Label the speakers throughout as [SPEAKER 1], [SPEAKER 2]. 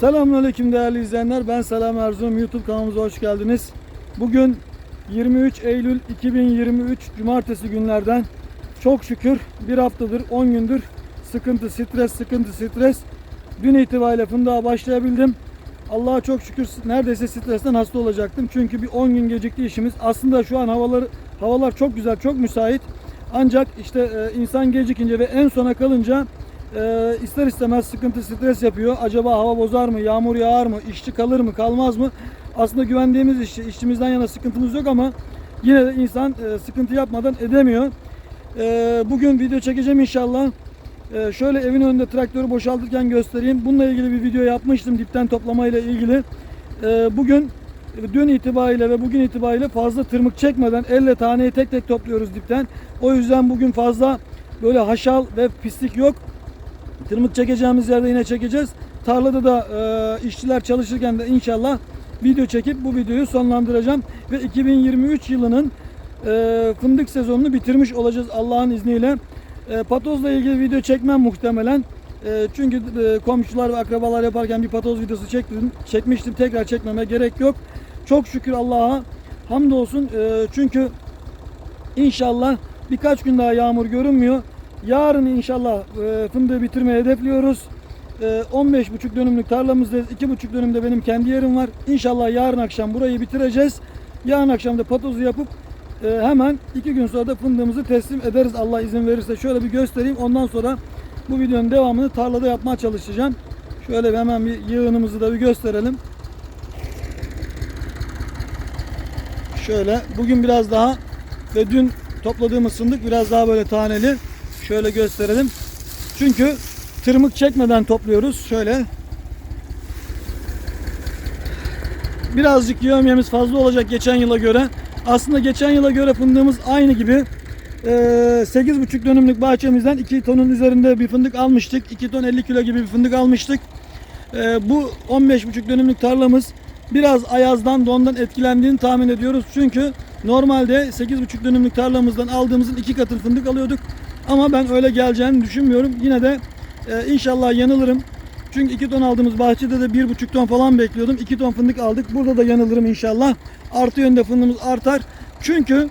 [SPEAKER 1] Selamünaleyküm değerli izleyenler. Ben Selam Erzurum. YouTube kanalımıza hoş geldiniz. Bugün 23 Eylül 2023 Cumartesi günlerden çok şükür bir haftadır 10 gündür sıkıntı, stres, sıkıntı, stres. Dün itibariyle fındığa başlayabildim. Allah'a çok şükür neredeyse stresten hasta olacaktım. Çünkü bir 10 gün gecikti işimiz. Aslında şu an havalar havalar çok güzel, çok müsait. Ancak işte e, insan gecikince ve en sona kalınca e, ister istemez sıkıntı, stres yapıyor. Acaba hava bozar mı, yağmur yağar mı, işçi kalır mı, kalmaz mı? Aslında güvendiğimiz işçi, işçimizden yana sıkıntımız yok ama yine de insan e, sıkıntı yapmadan edemiyor. E, bugün video çekeceğim inşallah. E, şöyle evin önünde traktörü boşaltırken göstereyim. Bununla ilgili bir video yapmıştım dipten toplamayla ilgili. E, bugün dün itibariyle ve bugün itibariyle fazla tırmık çekmeden elle taneyi tek tek topluyoruz dipten. O yüzden bugün fazla böyle haşal ve pislik yok. Tırmık çekeceğimiz yerde yine çekeceğiz. Tarlada da e, işçiler çalışırken de inşallah video çekip bu videoyu sonlandıracağım. Ve 2023 yılının e, fındık sezonunu bitirmiş olacağız Allah'ın izniyle. E, patozla ilgili video çekmem muhtemelen. E, çünkü e, komşular ve akrabalar yaparken bir patoz videosu çektim, çekmiştim. Tekrar çekmeme gerek yok. Çok şükür Allah'a hamdolsun. E, çünkü inşallah birkaç gün daha yağmur görünmüyor. Yarın inşallah e, fındığı bitirmeyi hedefliyoruz. E, 15,5 dönümlük tarlamızdayız. 2,5 dönümde benim kendi yerim var. İnşallah yarın akşam burayı bitireceğiz. Yarın akşam da patozu yapıp e, hemen 2 gün sonra da fındığımızı teslim ederiz Allah izin verirse. Şöyle bir göstereyim. Ondan sonra bu videonun devamını tarlada yapmaya çalışacağım. Şöyle bir hemen bir yığınımızı da bir gösterelim. Şöyle bugün biraz daha ve dün topladığımız fındık biraz daha böyle taneli. Şöyle gösterelim. Çünkü tırmık çekmeden topluyoruz. Şöyle. Birazcık yövmiyemiz fazla olacak geçen yıla göre. Aslında geçen yıla göre fındığımız aynı gibi. Ee, 8,5 dönümlük bahçemizden 2 tonun üzerinde bir fındık almıştık. 2 ton 50 kilo gibi bir fındık almıştık. Ee, bu 15,5 dönümlük tarlamız biraz ayazdan dondan etkilendiğini tahmin ediyoruz. Çünkü normalde 8,5 dönümlük tarlamızdan aldığımızın iki katını fındık alıyorduk. Ama ben öyle geleceğini düşünmüyorum. Yine de e, inşallah yanılırım. Çünkü 2 ton aldığımız bahçede de 1,5 ton falan bekliyordum. 2 ton fındık aldık. Burada da yanılırım inşallah. Artı yönde fındığımız artar. Çünkü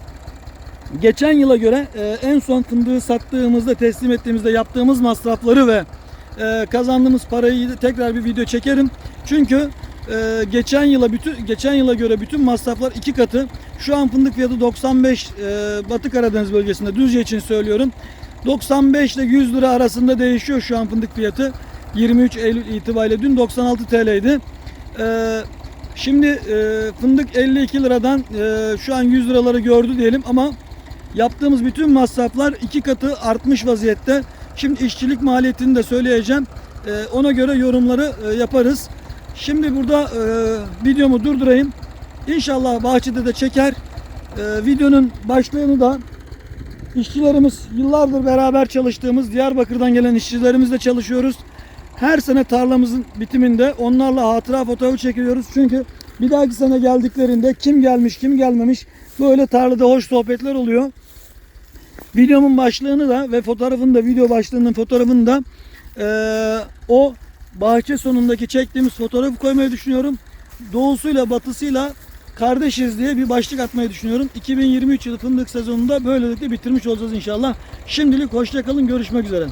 [SPEAKER 1] geçen yıla göre e, en son fındığı sattığımızda teslim ettiğimizde yaptığımız masrafları ve e, kazandığımız parayı tekrar bir video çekerim. Çünkü e, geçen yıla bütün geçen yıla göre bütün masraflar iki katı. Şu an fındık fiyatı 95 e, Batı Karadeniz bölgesinde Düzce için söylüyorum. 95 ile 100 lira arasında değişiyor şu an fındık fiyatı. 23 Eylül itibariyle dün 96 TL'ydi. E, şimdi e, fındık 52 liradan e, şu an 100 liraları gördü diyelim ama yaptığımız bütün masraflar iki katı artmış vaziyette. Şimdi işçilik maliyetini de söyleyeceğim. E, ona göre yorumları e, yaparız. Şimdi burada e, videomu durdurayım. İnşallah bahçede de çeker. E, videonun başlığını da işçilerimiz yıllardır beraber çalıştığımız Diyarbakır'dan gelen işçilerimizle çalışıyoruz. Her sene tarlamızın bitiminde onlarla hatıra fotoğrafı çekiliyoruz. Çünkü bir dahaki sene geldiklerinde kim gelmiş kim gelmemiş böyle tarlada hoş sohbetler oluyor. Videomun başlığını da ve fotoğrafını da video başlığının fotoğrafını da e, o bahçe sonundaki çektiğimiz fotoğrafı koymayı düşünüyorum. Doğusuyla batısıyla kardeşiz diye bir başlık atmayı düşünüyorum. 2023 yılı fındık sezonunda böylelikle bitirmiş olacağız inşallah. Şimdilik hoşça kalın. Görüşmek üzere.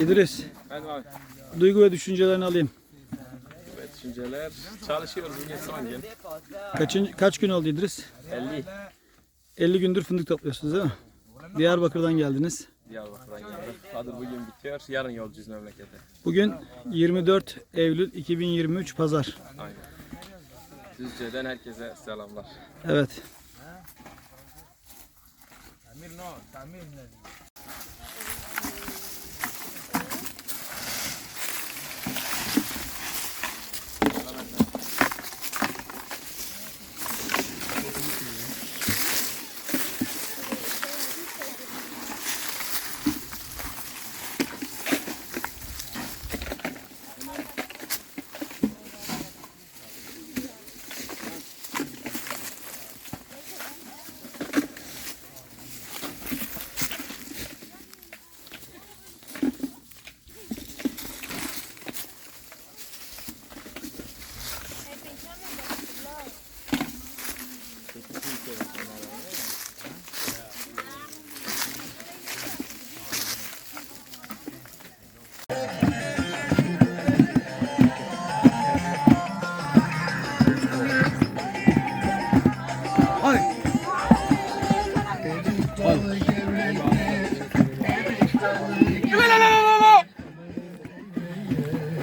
[SPEAKER 1] İdris,
[SPEAKER 2] Ben abi.
[SPEAKER 1] duygu ve düşüncelerini alayım.
[SPEAKER 2] Evet, düşünceler. Çalışıyoruz bugün son gün.
[SPEAKER 1] Kaçın, kaç gün oldu İdris?
[SPEAKER 2] 50
[SPEAKER 1] 50 gündür fındık topluyorsunuz değil mi? Diyarbakır'dan geldiniz.
[SPEAKER 2] Diyarbakır'dan geldik. Adı bugün bitiyor. Yarın yolcuyuz memlekete.
[SPEAKER 1] Bugün 24 Eylül 2023 Pazar.
[SPEAKER 2] Aynen. Düzce'den herkese selamlar.
[SPEAKER 1] Evet.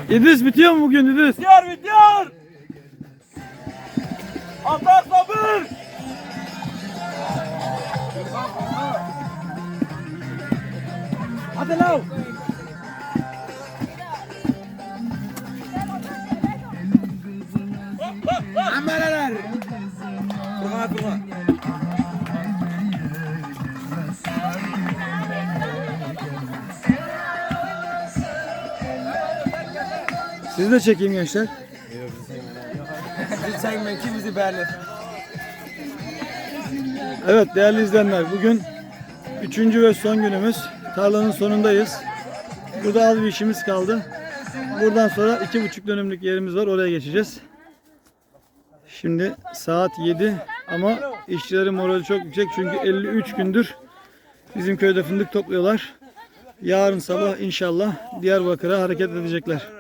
[SPEAKER 1] İdris bitiyor mu bugün İdris?
[SPEAKER 3] Bitiyor bitiyor. Atar sabır. Hadi lav.
[SPEAKER 1] Sizi de çekeyim gençler.
[SPEAKER 3] Bizi çekmeyin ki bizi beğenir.
[SPEAKER 1] Evet değerli izleyenler bugün üçüncü ve son günümüz. Tarlanın sonundayız. Burada az bir işimiz kaldı. Buradan sonra iki buçuk dönümlük yerimiz var. Oraya geçeceğiz. Şimdi saat 7 ama işçilerin morali çok yüksek çünkü 53 gündür bizim köyde fındık topluyorlar. Yarın sabah inşallah Diyarbakır'a hareket edecekler.